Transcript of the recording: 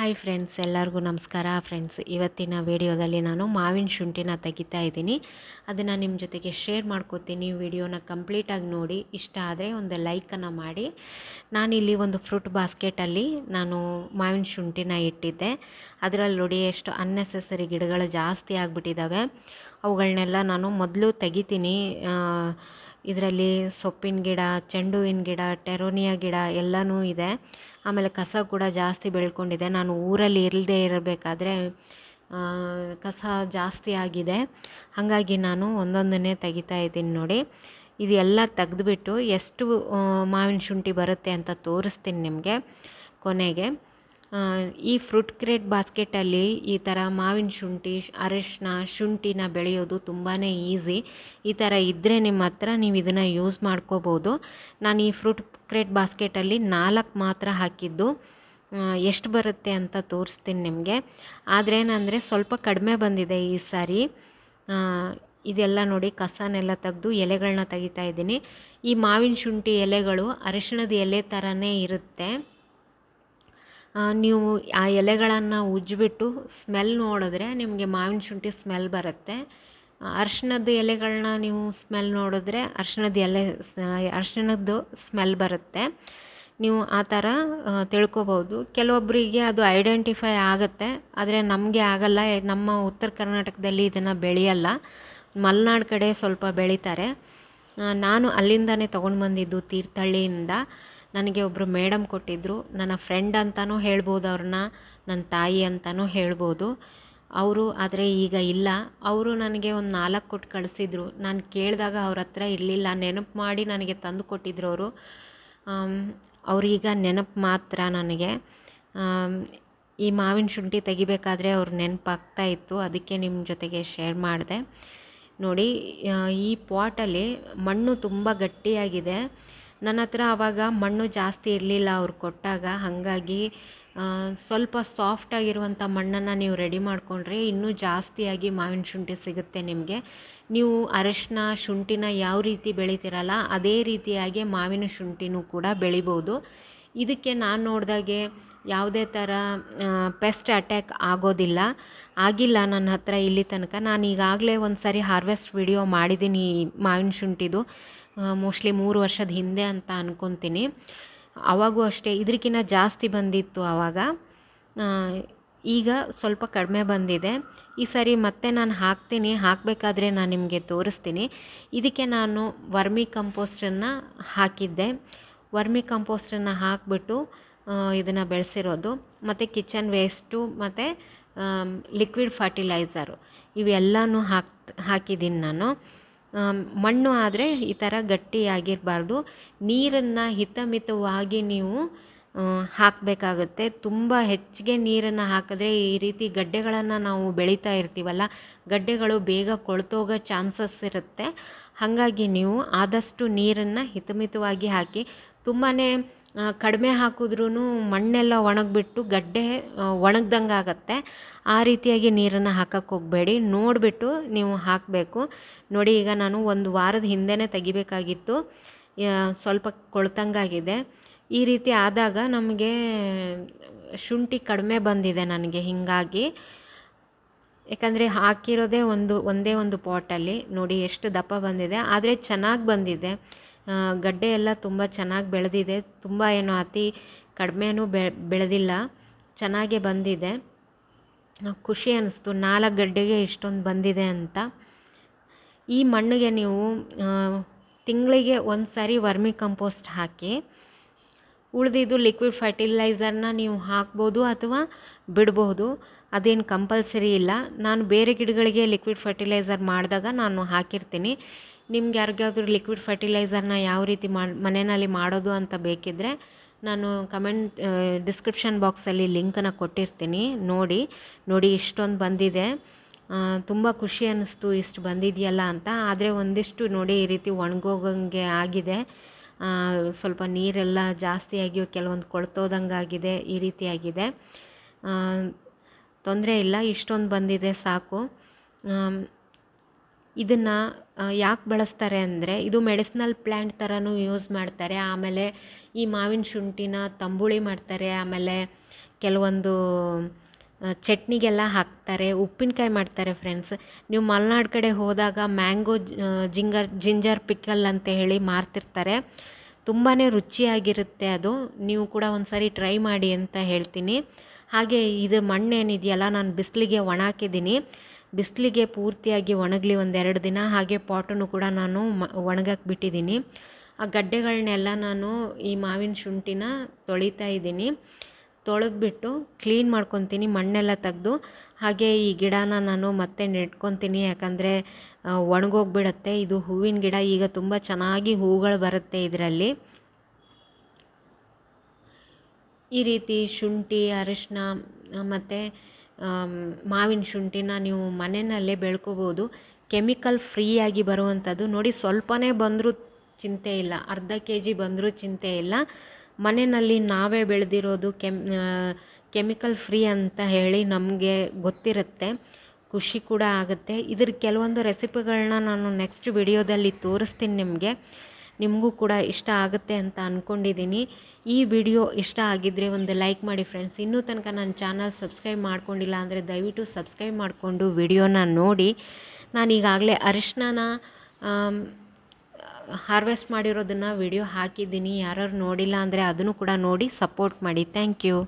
Hi friends, ಎಲ್ಲರಿಗೂ ನಮಸ್ಕಾರ. Friends, ಇವತ್ತಿನ ವಿಡಿಯೋದಲ್ಲಿ ನಾನು ಮಾವಿನ ಶುಂಠಿನ ತೆಗಿತಾ ಇದ್ದೀನಿ. ಅದನ್ನು ನಿಮ್ಮ ಜೊತೆಗೆ ಶೇರ್ ಮಾಡ್ಕೋತೀನಿ. ವಿಡಿಯೋನ ಕಂಪ್ಲೀಟಾಗಿ ನೋಡಿ. ಇಷ್ಟ ಆದರೆ ಒಂದು ಲೈಕನ್ನು ಮಾಡಿ. ನಾನಿಲ್ಲಿ ಒಂದು ಫ್ರೂಟ್ ಬಾಸ್ಕೆಟಲ್ಲಿ ನಾನು ಮಾವಿನ ಶುಂಠಿನ ಇಟ್ಟಿದ್ದೆ. ಅದರಲ್ಲಿ ನೋಡಿ ಎಷ್ಟು ಅನ್ನೆಸೆಸರಿ ಗಿಡಗಳು ಜಾಸ್ತಿ ಆಗಿಬಿಟ್ಟಿದ್ದಾವೆ ಅವುಗಳನ್ನೆಲ್ಲ ನಾನು ಮೊದಲು ತೆಗಿತೀನಿ. ಇದರಲ್ಲಿ ಸೊಪ್ಪಿನ ಗಿಡ ಚೆಂಡು ಹೂವಿನ ಗಿಡ, ಟೆರೋನಿಯಾ ಗಿಡ ಎಲ್ಲನೂ ಇದೆ. ಆಮೇಲೆ ಕಸ ಕೂಡ ಜಾಸ್ತಿ ಬೆಳ್ಕೊಂಡಿದೆ. ನಾನು ಊರಲ್ಲಿ ಇಲ್ಲದೆ ಇರಬೇಕಾದ್ರೆ ಕಸ ಜಾಸ್ತಿ ಆಗಿದೆ. ಹಾಗಾಗಿ ನಾನು ಒಂದೊಂದನ್ನೇ ತೆಗಿತಾ ಇದ್ದೀನಿ ನೋಡಿ. ಇದೆಲ್ಲ ತೆಗೆದ್ಬಿಟ್ಟು ಎಷ್ಟು ಮಾವಿನ ಶುಂಠಿ ಬರುತ್ತೆ ಅಂತ ತೋರಿಸ್ತೀನಿ ನಿಮಗೆ ಕೊನೆಗೆ. ಈ ಫ್ರೂಟ್ ಕ್ರೇಟ್ ಬಾಸ್ಕೆಟಲ್ಲಿ ಈ ಥರ ಮಾವಿನ ಶುಂಠಿ ಅರಶಿನ ಶುಂಠಿನ ಬೆಳೆಯೋದು ತುಂಬಾ ಈಸಿ ಈ ಥರ ಇದ್ದರೆ ನಿಮ್ಮ ಹತ್ರ ನೀವು ಇದನ್ನು ಯೂಸ್ ಮಾಡ್ಕೋಬೋದು. ನಾನು ಈ ಫ್ರೂಟ್ ಕ್ರೇಟ್ ಬಾಸ್ಕೆಟಲ್ಲಿ ನಾಲ್ಕು ಮಾತ್ರ ಹಾಕಿದ್ದು. ಎಷ್ಟು ಬರುತ್ತೆ ಅಂತ ತೋರಿಸ್ತೀನಿ ನಿಮಗೆ. ಆದರೆ ಏನಂದರೆ ಸ್ವಲ್ಪ ಕಡಿಮೆ ಬಂದಿದೆ ಈ ಸಾರಿ. ಇದೆಲ್ಲ ನೋಡಿ ಕಸನೆಲ್ಲ ತೆಗೆದು ಎಲೆಗಳನ್ನ ತೆಗಿತಾ ಇದ್ದೀನಿ. ಈ ಮಾವಿನ ಶುಂಠಿ ಎಲೆಗಳು ಅರಿಶಿಣದ ಎಲೆ ಥರನೇ ಇರುತ್ತೆ. ನೀವು ಆ ಎಲೆಗಳನ್ನು ಉಜ್ಜಿಬಿಟ್ಟು ಸ್ಮೆಲ್ ನೋಡಿದ್ರೆ ನಿಮಗೆ ಮಾವಿನ ಶುಂಠಿ ಸ್ಮೆಲ್ ಬರುತ್ತೆ. ಅರ್ಶಿಣದ ಎಲೆಗಳನ್ನ ನೀವು ಸ್ಮೆಲ್ ನೋಡಿದ್ರೆ ಅರ್ಶಿಣದ ಎಲೆ ಅರ್ಶಿಣದ್ದು ಸ್ಮೆಲ್ ಬರುತ್ತೆ. ನೀವು ಆ ಥರ ತಿಳ್ಕೊಬೋದು. ಕೆಲವೊಬ್ಬರಿಗೆ ಅದು ಐಡೆಂಟಿಫೈ ಆಗುತ್ತೆ. ಆದರೆ ನಮಗೆ ಆಗಲ್ಲ. ನಮ್ಮ ಉತ್ತರ ಕರ್ನಾಟಕದಲ್ಲಿ ಇದನ್ನು ಬೆಳೆಯಲ್ಲ. ಮಲೆನಾಡು ಕಡೆ ಸ್ವಲ್ಪ ಬೆಳೀತಾರೆ. ನಾನು ಅಲ್ಲಿಂದನೇ ತೊಗೊಂಡು ಬಂದಿದ್ದು ತೀರ್ಥಹಳ್ಳಿಯಿಂದ. ನನಗೆ ಒಬ್ಬರು ಮೇಡಮ್ ಕೊಟ್ಟಿದ್ದರು ನನ್ನ ಫ್ರೆಂಡ್ ಅಂತಲೂ ಹೇಳ್ಬೋದು ಅವ್ರನ್ನ ನನ್ನ ತಾಯಿ ಅಂತಲೂ ಹೇಳ್ಬೋದು. ಅವರು ಆದರೆ ಈಗ ಇಲ್ಲ. ಅವರು ನನಗೆ ಒಂದು ನಾಲ್ಕು ಕೊಟ್ಟು ಕಳಿಸಿದ್ರು. ನಾನು ಕೇಳಿದಾಗ ಅವ್ರ ಹತ್ರ ಇರಲಿಲ್ಲ. ನೆನಪು ಮಾಡಿ ನನಗೆ ತಂದು ಕೊಟ್ಟಿದ್ರು ಅವರು. ಅವ್ರೀಗ ನೆನಪು ಮಾತ್ರ ನನಗೆ. ಈ ಮಾವಿನ ಶುಂಠಿ ತೆಗಿಬೇಕಾದ್ರೆ ಅವ್ರು ನೆನಪಾಗ್ತಾ ಇತ್ತು. ಅದಕ್ಕೆ ನಿಮ್ಮ ಜೊತೆಗೆ ಶೇರ್ ಮಾಡಿದೆ. ನೋಡಿ ಈ ಪಾಟಲ್ಲಿ ಮಣ್ಣು ತುಂಬ ಗಟ್ಟಿಯಾಗಿದೆ. ನನ್ನ ಹತ್ರ ಆವಾಗ ಮಣ್ಣು ಜಾಸ್ತಿ ಇರಲಿಲ್ಲ ಅವ್ರು ಕೊಟ್ಟಾಗ, ಹಾಗಾಗಿ ಸ್ವಲ್ಪ ಸಾಫ್ಟಾಗಿರುವಂಥ ಮಣ್ಣನ್ನು ನೀವು ರೆಡಿ ಮಾಡಿಕೊಂಡ್ರೆ ಇನ್ನೂ ಜಾಸ್ತಿಯಾಗಿ ಮಾವಿನ ಶುಂಠಿ ಸಿಗುತ್ತೆ ನಿಮಗೆ. ನೀವು ಅರಶಿನ ಶುಂಠಿನ ಯಾವ ರೀತಿ ಬೆಳಿತೀರಲ್ಲ, ಅದೇ ರೀತಿಯಾಗಿ ಮಾವಿನ ಶುಂಠಿನೂ ಕೂಡ ಬೆಳಿಬೋದು. ಇದಕ್ಕೆ ನಾನು ನೋಡಿದಾಗೆ ಯಾವುದೇ ಥರ ಪೆಸ್ಟ್ ಅಟ್ಯಾಕ್ ಆಗೋದಿಲ್ಲ. ಆಗಿಲ್ಲ ನನ್ನ ಹತ್ತಿರ ಇಲ್ಲಿ ತನಕ. ನಾನು ಈಗಾಗಲೇ ಒಂದು ಸಾರಿ ಹಾರ್ವೆಸ್ಟ್ ವಿಡಿಯೋ ಮಾಡಿದ್ದೀನಿ ಮಾವಿನ ಶುಂಠಿದು. ಮೋಸ್ಟ್ಲಿ ಮೂರು ವರ್ಷದ ಹಿಂದೆ ಅಂತ ಅಂದ್ಕೊತೀನಿ ಅವಾಗೂ ಅಷ್ಟೇ ಇದಕ್ಕಿಂತ ಜಾಸ್ತಿ ಬಂದಿತ್ತು ಆವಾಗ ಈಗ ಸ್ವಲ್ಪ ಕಡಿಮೆ ಬಂದಿದೆ. ಈ ಸರಿ ಮತ್ತೆ ನಾನು ಹಾಕ್ತೀನಿ. ಹಾಕಬೇಕಾದ್ರೆ ನಾನು ನಿಮಗೆ ತೋರಿಸ್ತೀನಿ. ಇದಕ್ಕೆ ನಾನು ವರ್ಮಿ ಕಂಪೋಸ್ಟನ್ನು ಹಾಕಿದ್ದೆ. ವರ್ಮಿ ಕಂಪೋಸ್ಟನ್ನು ಹಾಕಿಬಿಟ್ಟು ಇದನ್ನು ಬೆಳೆಸಿರೋದು. ಮತ್ತು ಕಿಚನ್ ವೇಸ್ಟು ಮತ್ತು ಲಿಕ್ವಿಡ್ ಫರ್ಟಿಲೈಸರು ಇವೆಲ್ಲನೂ ಹಾಕಿ ಹಾಕಿದ್ದೀನಿ ನಾನು. ಮಣ್ಣು ಆದರೆ ಈ ಥರ ಗಟ್ಟಿಯಾಗಿರಬಾರ್ದು. ನೀರನ್ನು ಹಿತಮಿತವಾಗಿ ನೀವು ಹಾಕಬೇಕಾಗುತ್ತೆ. ತುಂಬ ಹೆಚ್ಚಿಗೆ ನೀರನ್ನು ಹಾಕಿದ್ರೆ ಈ ರೀತಿ ಗಡ್ಡೆಗಳನ್ನು ನಾವು ಬೆಳೀತಾ ಇರ್ತೀವಲ್ಲ, ಗಡ್ಡೆಗಳು ಬೇಗ ಕೊಳ್ತೋಗೋ ಚಾನ್ಸಸ್ ಇರುತ್ತೆ. ಹಾಗಾಗಿ ನೀವು ಆದಷ್ಟು ನೀರನ್ನು ಹಿತಮಿತವಾಗಿ ಹಾಕಿ ತುಂಬಾ ಕಡಿಮೆ ಹಾಕಿದ್ರೂ ಮಣ್ಣೆಲ್ಲ ಒಣಗಿಬಿಟ್ಟು ಗಡ್ಡೆ ಒಣಗ್ದಂಗೆ ಆಗುತ್ತೆ. ಆ ರೀತಿಯಾಗಿ ನೀರನ್ನು ಹಾಕಕ್ಕೆ ಹೋಗಬೇಡಿ. ನೋಡಿಬಿಟ್ಟು ನೀವು ಹಾಕಬೇಕು. ನೋಡಿ, ಈಗ ನಾನು ಒಂದು ವಾರದ ಹಿಂದೆನೇ ತೆಗಿಬೇಕಾಗಿತ್ತು. ಸ್ವಲ್ಪ ಕೊಳ್ತಂಗಾಗಿದೆ. ಈ ರೀತಿ ಆದಾಗ ನಮಗೆ ಶುಂಠಿ ಕಡಿಮೆ ಬಂದಿದೆ ನನಗೆ ಹೀಗಾಗಿ. ಯಾಕಂದರೆ ಹಾಕಿರೋದೇ ಒಂದು, ಒಂದೇ ಒಂದು ಪಾಟಲ್ಲಿ. ನೋಡಿ, ಎಷ್ಟು ದಪ್ಪ ಬಂದಿದೆ. ಆದರೆ ಚೆನ್ನಾಗಿ ಬಂದಿದೆ. ಗಡ್ಡೆ ಎಲ್ಲ ತುಂಬ ಚೆನ್ನಾಗಿ ಬೆಳೆದಿದೆ. ತುಂಬ ಏನು ಅತಿ ಕಡಿಮೆನೂ ಬೆ, ಬೆಳೆದಿಲ್ಲ. ಚೆನ್ನಾಗೇ ಬಂದಿದೆ. ಖುಷಿ ಅನ್ನಿಸ್ತು ನಾಲ್ಕು ಗಡ್ಡೆಗೆ ಇಷ್ಟೊಂದು ಬಂದಿದೆ ಅಂತ. ಈ ಮಣ್ಣಿಗೆ ನೀವು ತಿಂಗಳಿಗೆ ಒಂದು ಸಾರಿ ವರ್ಮಿ ಕಂಪೋಸ್ಟ್ ಹಾಕಿ, ಉಳಿದಿದ್ದು ಲಿಕ್ವಿಡ್ ಫರ್ಟಿಲೈಸರ್ನ ನೀವು ಹಾಕ್ಬೋದು ಅಥವಾ ಬಿಡ್ಬೋದು. ಅದೇನು ಕಂಪಲ್ಸರಿ ಇಲ್ಲ. ನಾನು ಬೇರೆ ಗಿಡಗಳಿಗೆ ಲಿಕ್ವಿಡ್ ಫರ್ಟಿಲೈಸರ್ ಮಾಡಿದಾಗ ನಾನು ಹಾಕಿರ್ತೀನಿ. ನಿಮ್ಗೆ ಯಾರಿಗಾದ್ರೂ ಲಿಕ್ವಿಡ್ ಫರ್ಟಿಲೈಸರ್ನ ಯಾವ ರೀತಿ ಮಾಡಿ, ಮನೆಯಲ್ಲಿ ಮಾಡೋದು ಅಂತ ಬೇಕಿದ್ದರೆ ನಾನು ಕಮೆಂಟ್ ಡಿಸ್ಕ್ರಿಪ್ಷನ್ ಬಾಕ್ಸಲ್ಲಿ ಲಿಂಕನ್ನು ಕೊಟ್ಟಿರ್ತೀನಿ. ನೋಡಿ ನೋಡಿ ಇಷ್ಟೊಂದು ಬಂದಿದೆ. ತುಂಬ ಖುಷಿ ಅನ್ನಿಸ್ತು, ಇಷ್ಟು ಬಂದಿದೆಯಲ್ಲ ಅಂತ. ಆದರೆ ಒಂದಿಷ್ಟು ನೋಡಿ ಈ ರೀತಿ ಒಣಗೋಗಂಗೆ ಆಗಿದೆ. ಸ್ವಲ್ಪ ನೀರೆಲ್ಲ ಜಾಸ್ತಿಯಾಗಿ ಕೆಲವೊಂದು ಕೊಳ್ತೋದಂಗೆ ಆಗಿದೆ, ಈ ರೀತಿಯಾಗಿದೆ ತೊಂದರೆ ಇಲ್ಲ, ಇಷ್ಟೊಂದು ಬಂದಿದೆ, ಸಾಕು. ಇದನ್ನು ಯಾಕೆ ಬಳಸ್ತಾರೆ ಅಂದರೆ ಇದು ಮೆಡಿಸ್ನಲ್ ಪ್ಲ್ಯಾಂಟ್ ಥರನೂ ಯೂಸ್ ಮಾಡ್ತಾರೆ. ಆಮೇಲೆ ಈ ಮಾವಿನ ಶುಂಠಿನ ತಂಬುಳಿ ಮಾಡ್ತಾರೆ. ಆಮೇಲೆ ಕೆಲವೊಂದು ಚಟ್ನಿಗೆಲ್ಲ ಹಾಕ್ತಾರೆ. ಉಪ್ಪಿನಕಾಯಿ ಮಾಡ್ತಾರೆ ಫ್ರೆಂಡ್ಸ್ ನೀವು ಮಲೆನಾಡು ಕಡೆ ಹೋದಾಗ ಮ್ಯಾಂಗೋ ಜಿಂಗರ್, ಜಿಂಜರ್ ಪಿಕಲ್ ಅಂತ ಹೇಳಿ ಮಾರ್ತಿರ್ತಾರೆ. ತುಂಬಾ ರುಚಿಯಾಗಿರುತ್ತೆ ಅದು. ನೀವು ಕೂಡ ಒಂದು ಟ್ರೈ ಮಾಡಿ ಅಂತ ಹೇಳ್ತೀನಿ. ಹಾಗೆ ಇದು ಮಣ್ಣೇನಿದೆಯಲ್ಲ, ನಾನು ಬಿಸಿಲಿಗೆ ಒಣ ಹಾಕಿದ್ದೀನಿ ಬಿಸಿಲಿಗೆ ಪೂರ್ತಿಯಾಗಿ ಒಣಗಲಿ ಒಂದೆರಡು ದಿನ, ಹಾಗೆ ಪಾಟನ್ನು ಕೂಡ ನಾನು ಮ ಒಣಗಕ್ಕೆ ಬಿಟ್ಟಿದ್ದೀನಿ ಆ ಗಡ್ಡೆಗಳನ್ನೆಲ್ಲ ನಾನು ಈ ಮಾವಿನ ಶುಂಠಿನ ತೊಳಿತಾ ಇದ್ದೀನಿ. ತೊಳೆದ್ಬಿಟ್ಟು ಕ್ಲೀನ್ ಮಾಡ್ಕೊತೀನಿ, ಮಣ್ಣೆಲ್ಲ ತೆಗೆದು. ಹಾಗೆ ಈ ಗಿಡನ ನಾನು ಮತ್ತೆ ನೆಟ್ಕೊತೀನಿ ಯಾಕಂದರೆ ಒಣಗೋಗ್ಬಿಡತ್ತೆ. ಇದು ಹೂವಿನ ಗಿಡ, ಈಗ ತುಂಬ ಚೆನ್ನಾಗಿ ಹೂಗಳು ಬರುತ್ತೆ ಇದರಲ್ಲಿ. ಈ ರೀತಿ ಶುಂಠಿ ಅರಿಶಿನ ಮತ್ತು ಮಾವಿನ ಶುಂಠಿನ ನೀವು ಮನೆಯಲ್ಲೇ ಬೆಳ್ಕೋಬೋದು. ಕೆಮಿಕಲ್ ಫ್ರೀಯಾಗಿ ಬರುವಂಥದ್ದು. ನೋಡಿ, ಸ್ವಲ್ಪನೇ ಬಂದರೂ ಚಿಂತೆ ಇಲ್ಲ. ಅರ್ಧ ಕೆ ಜಿ ಬಂದರೂ ಚಿಂತೆ ಇಲ್ಲ. ಮನೆಯಲ್ಲಿ ನಾವೇ ಬೆಳೆದಿರೋದು ಕೆಮ್ ಕೆಮಿಕಲ್ ಫ್ರೀ ಅಂತ ಹೇಳಿ ನಮಗೆ ಗೊತ್ತಿರುತ್ತೆ. ಖುಷಿ ಕೂಡ ಆಗುತ್ತೆ. ಇದ್ರ ಕೆಲವೊಂದು ರೆಸಿಪಿಗಳನ್ನ ನಾನು ನೆಕ್ಸ್ಟ್ ವಿಡಿಯೋದಲ್ಲಿ ತೋರಿಸ್ತೀನಿ ನಿಮಗೆ. ನಿಮಗೂ ಕೂಡ ಇಷ್ಟ ಆಗುತ್ತೆ ಅಂತ ಅಂದ್ಕೊಂಡಿದ್ದೀನಿ ಈ ವಿಡಿಯೋ ಇಷ್ಟ ಆಗಿದ್ದರೆ ಒಂದು ಲೈಕ್ ಮಾಡಿ ಫ್ರೆಂಡ್ಸ್. ಇನ್ನೂ ತನಕ ನನ್ನ ಚಾನಲ್ ಸಬ್ಸ್ಕ್ರೈಬ್ ಮಾಡ್ಕೊಂಡಿಲ್ಲ ಅಂದರೆ ದಯವಿಟ್ಟು ಸಬ್ಸ್ಕ್ರೈಬ್ ಮಾಡಿಕೊಂಡು ವಿಡಿಯೋನ ನೋಡಿ. ನಾನು ಈಗಾಗಲೇ ಅರಿಶಿನ ಹಾರ್ವೆಸ್ಟ್ ಮಾಡಿರೋದನ್ನು ವಿಡಿಯೋ ಹಾಕಿದ್ದೀನಿ. ಯಾರು ನೋಡಿಲ್ಲ ಅಂದರೆ ಅದನ್ನು ಕೂಡ ನೋಡಿ ಸಪೋರ್ಟ್ ಮಾಡಿ. Thank you.